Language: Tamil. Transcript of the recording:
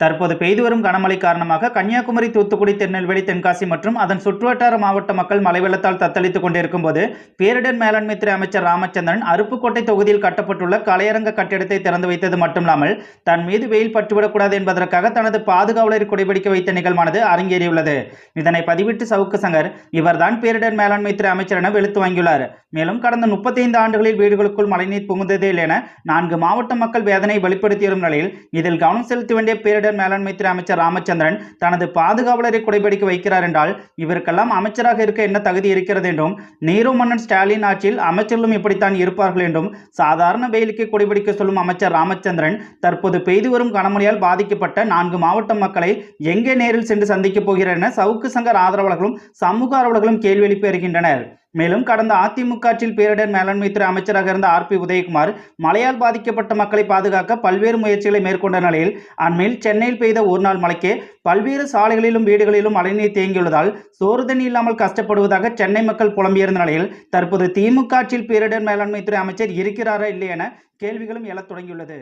தற்போது பெய்து வரும் கனமழை காரணமாக கன்னியாகுமரி தூத்துக்குடி திருநெல்வேலி தென்காசி மற்றும் அதன் சுற்றுவட்டார மாவட்ட மக்கள் மழை வெள்ளத்தால் தத்தளித்துக் கொண்டிருக்கும் போது பேரிடர் மேலாண்மை துறை அமைச்சர் ராமச்சந்திரன் அருப்புக்கோட்டை தொகுதியில் கட்டப்பட்டுள்ள கலையரங்க கட்டிடத்தை திறந்து வைத்தது மட்டுமில்லாமல் தன் மீது வெயில் பட்டுவிடக்கூடாது என்பதற்காக தனது பாதுகாவலரை குடைபிடிக்க வைத்த நிகழ்வானது அரங்கேறியுள்ளது. இதனை பதிவிட்டு சவுக்கு சங்கர் இவர்தான் பேரிடர் மேலாண்மை துறை அமைச்சர் என வெளுத்து வாங்கியுள்ளார். மேலும் கடந்த முப்பத்தைந்து ஆண்டுகளில் வீடுகளுக்குள் மழைநீர் புகுந்ததே என நான்கு மாவட்ட மக்கள் வேதனை வெளிப்படுத்தி வரும் நிலையில் இதில் கவனம் செலுத்த வேண்டிய பேரிடர் மேலாண்மை துறை அமைச்சர் ராமச்சந்திரன் தனது பாதுகாவலரை குடைபிடிக்க வைக்கிறார் என்றால் இவருக்கெல்லாம் அமைச்சராக இருக்க என்ன தகுதி இருக்கிறது என்றும் நீரு மன்னன் ஸ்டாலின் ஆட்சியில் அமைச்சர்களும் இப்படித்தான் இருப்பார்கள் என்றும் சாதாரண வெயிலுக்கு குடைபிடிக்க சொல்லும் அமைச்சர் ராமச்சந்திரன் தற்போது பெய்து வரும் கனமழையால் பாதிக்கப்பட்ட நான்கு மாவட்ட மக்களை எங்கே நேரில் சென்று சந்திக்கப் போகிறார் என சவுக்கு சங்கர் ஆதரவாளர்களும் சமூக ஆர்வலர்களும் கேள்வி எழுப்பி வருகின்றனர். மேலும் கடந்த அதிமுக ஆட்சியில் பேரிடர் மேலாண்மைத்துறை அமைச்சராக இருந்த ஆர் பி உதயகுமார் மழையால் பாதிக்கப்பட்ட மக்களை பாதுகாக்க பல்வேறு முயற்சிகளை மேற்கொண்ட நிலையில் அண்மையில் சென்னையில் பெய்த ஒருநாள் மழைக்கே பல்வேறு சாலைகளிலும் வீடுகளிலும் மழைநீர் தேங்கியுள்ளதால் சோறு தண்ணி இல்லாமல் கஷ்டப்படுவதாக சென்னை மக்கள் புலம்பியிருந்த நிலையில் தற்போது திமுக ஆட்சியில் பேரிடர் மேலாண்மைத்துறை அமைச்சர் இருக்கிறாரா இல்லை என கேள்விகளும் எழத் தொடங்கியுள்ளது.